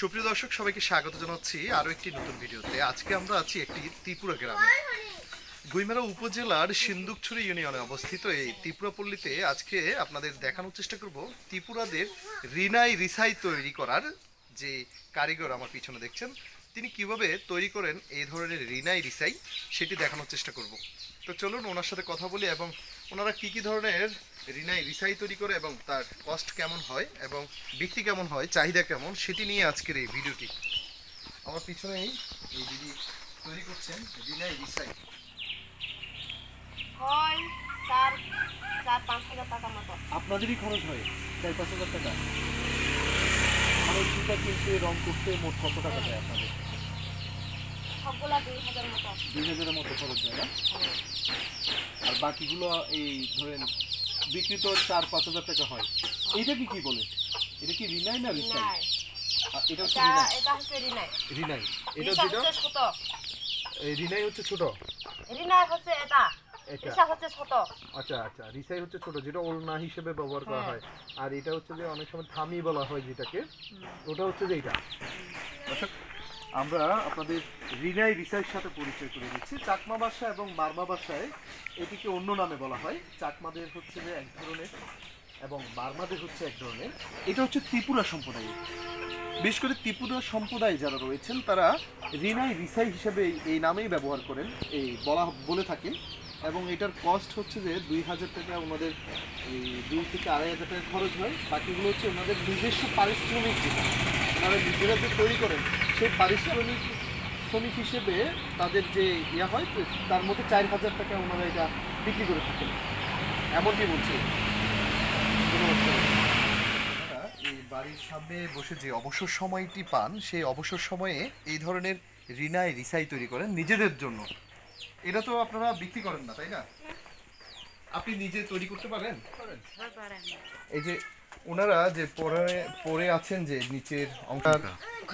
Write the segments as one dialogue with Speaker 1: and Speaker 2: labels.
Speaker 1: সুপ্রিয় দর্শক, সবাইকে স্বাগত জানাচ্ছি আরও একটি নতুন ভিডিওতে। আজকে আমরা আছি একটি ত্রিপুরা গ্রামে। গুইমারা উপজেলার সিন্ধুকছড়ি ইউনিয়নে অবস্থিত এই ত্রিপুরাপল্লীতে আজকে আপনাদের দেখানোর চেষ্টা করব ত্রিপুরাদের রিনাই রিসাই তৈরি করার যে কারিগর আমার পিছনে দেখছেন তিনি কীভাবে তৈরি করেন এই ধরনের রিনাই রিসাই সেটি দেখানোর চেষ্টা করব। তো চলুন ওনার সাথে কথা বলি এবং ওনারা কি কি ধরনের রিনাই রিসাই তৈরি করে এবং তার কস্ট কেমন হয় এবং বিক্রি কেমন হয় চাহিদা কেমন সেটি নিয়ে আজকের এই ভিডিওটি। আমার পিছনেই এই দিদি তৈরি করছেন রিনাই রিসাই
Speaker 2: হয় চার চার পাঁচ হাজার টাকা মতো।
Speaker 1: আপনাদেরই খরচ হয় চার পাঁচ হাজার টাকা। কিনতে রং করতে মোট কত টাকা যায় আপনাদের?
Speaker 2: সবগুলা দুই হাজার মতো
Speaker 1: দুই হাজারের মতো খরচ না? আর বাকিগুলো এই ধরেন বিক্রি তো চার পাঁচ হাজার টাকা হয়। এইটা কি কি বলে? এটা কি রিনাই না রিসাই? এটা হচ্ছে রিনাই।
Speaker 2: এটা হচ্ছে রিনাই।
Speaker 1: রিনাই। এটা যেটা
Speaker 2: ছোট।
Speaker 1: এই রিনাই হচ্ছে ছোট?
Speaker 2: রিনাই হচ্ছে এটা।
Speaker 1: এটা।
Speaker 2: রিসা হচ্ছে ছোট।
Speaker 1: আচ্ছা আচ্ছা রিসাই হচ্ছে ছোট যেটা ওলনা হিসেবে ব্যবহার করা
Speaker 2: হ্যাঁ।
Speaker 1: হয়। আর এটা হচ্ছে যে অনেক সময় থামি বলা হয় যেটাকে। ওটা হচ্ছে যে এটা আমরা আপনাদের রিনাই রিসাইয়ের সাথে পরিচয় করে দিচ্ছি। চাকমা ভাষা এবং মারমা ভাষায় এটিকে অন্য নামে বলা হয়। চাকমাদের হচ্ছে যে এক ধরনের এবং মারমাদের হচ্ছে এক ধরনের। এটা হচ্ছে ত্রিপুরা সম্প্রদায়ের বিশেষ করে ত্রিপুরা সম্প্রদায় যারা রয়েছেন, তারা রিনাই রিসাই হিসেবে এই- এই নামেই ব্যবহার করেন, এই বলা বলে থাকেন। এবং এটার কস্ট হচ্ছে যে দুই হাজার টাকা ওনাদের এই দুই থেকে আড়াই হাজার টাকা খরচ হয়। বাকিগুলো হচ্ছে ওনাদের নিজস্ব পারিশ্রমিক যেটা। ওনারা নিজেরা যে তৈরি করেন সেই পারিশ্রমিক শ্রমিক হিসেবে তাদের যে ইয়া হয় তার মধ্যে চার হাজার টাকা ওনারা এটা বিক্রি করে থাকেন। এমনটি বলছে। এই বাড়ির সামনে বসে যে অবসর সময়টি পান সেই অবসর সময়ে এই ধরনের রিনাই রিসাই তৈরি করেন নিজেদের জন্য। এটা তো আপনারা বিক্রি করেন না তাই না? আপনি নিজে তৈরি করতে পারেন। এই যে ওনারা যে পরে পরে আছেন যে নিচের অংশ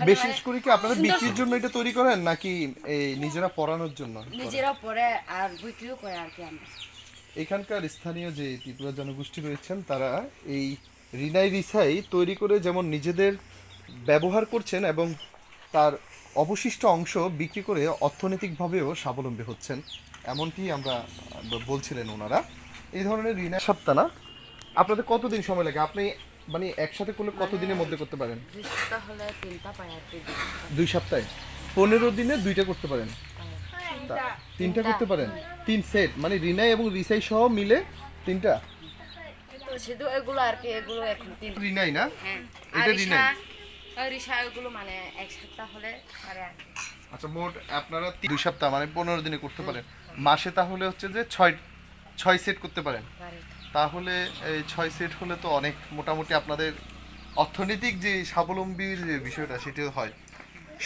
Speaker 1: বিশেষ করে কি আপনারা বিক্রির জন্য এটা তৈরি করেন নাকি এই নিজেরা পরানোর জন্য
Speaker 2: নিজেরা পরে আর বিক্রিও করে আর কি আমরা।
Speaker 1: এখানকার স্থানীয় যে ত্রিপুরা জনগোষ্ঠী রয়েছেন তারা এই রিনাই রিসাই তৈরি করে যেমন নিজেদের ব্যবহার করছেন এবং তার অবশিষ্ট অংশ বিক্রি করে অর্থনৈতিকভাবেও স্বাবলম্বী হচ্ছেন। এমনটি আমরা বলছিলেন ওনারা। এই ধরনের ঋণের সপ্তাহ না আপনাদের কতদিন সময় লাগে? আপনি মানে একসাথে করলে কতদিনের মধ্যে করতে পারেন?
Speaker 2: দুই সপ্তাহ
Speaker 1: পনেরো দিনে দুইটা করতে পারেন। তিনটা। করতে পারেন? তিন সেট? মানে রিনাই এবং রিসাই সহ মিলে তিনটা?
Speaker 2: শুধু এগুলো আর কি এগুলো এখন তিন।
Speaker 1: রিনাই না?
Speaker 2: হ্যাঁ।
Speaker 1: এটা রিনাই?
Speaker 2: রিসা এগুলো মানে এক সপ্তাহ হলে আর
Speaker 1: আচ্ছা মোট আপনারা দুই সপ্তাহ মানে পনেরো দিনে করতে পারেন। মাসে তাহলে হচ্ছে যে ছয় ছয় সেট করতে পারেন। তাহলে এই ছয় সেট হলে তো অনেক মোটামুটি আপনাদের অর্থনৈতিক যে স্বাবলম্বীর যে বিষয়টা সেটিও হয়।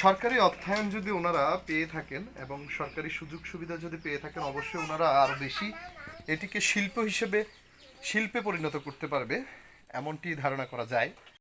Speaker 1: সরকারি অর্থায়ন যদি ওনারা পেয়ে থাকেন এবং সরকারি সুযোগ সুবিধা যদি পেয়ে থাকেন অবশ্যই ওনারা আরও বেশি এটিকে শিল্প হিসেবে শিল্পে পরিণত করতে পারবে এমনটি ধারণা করা যায়।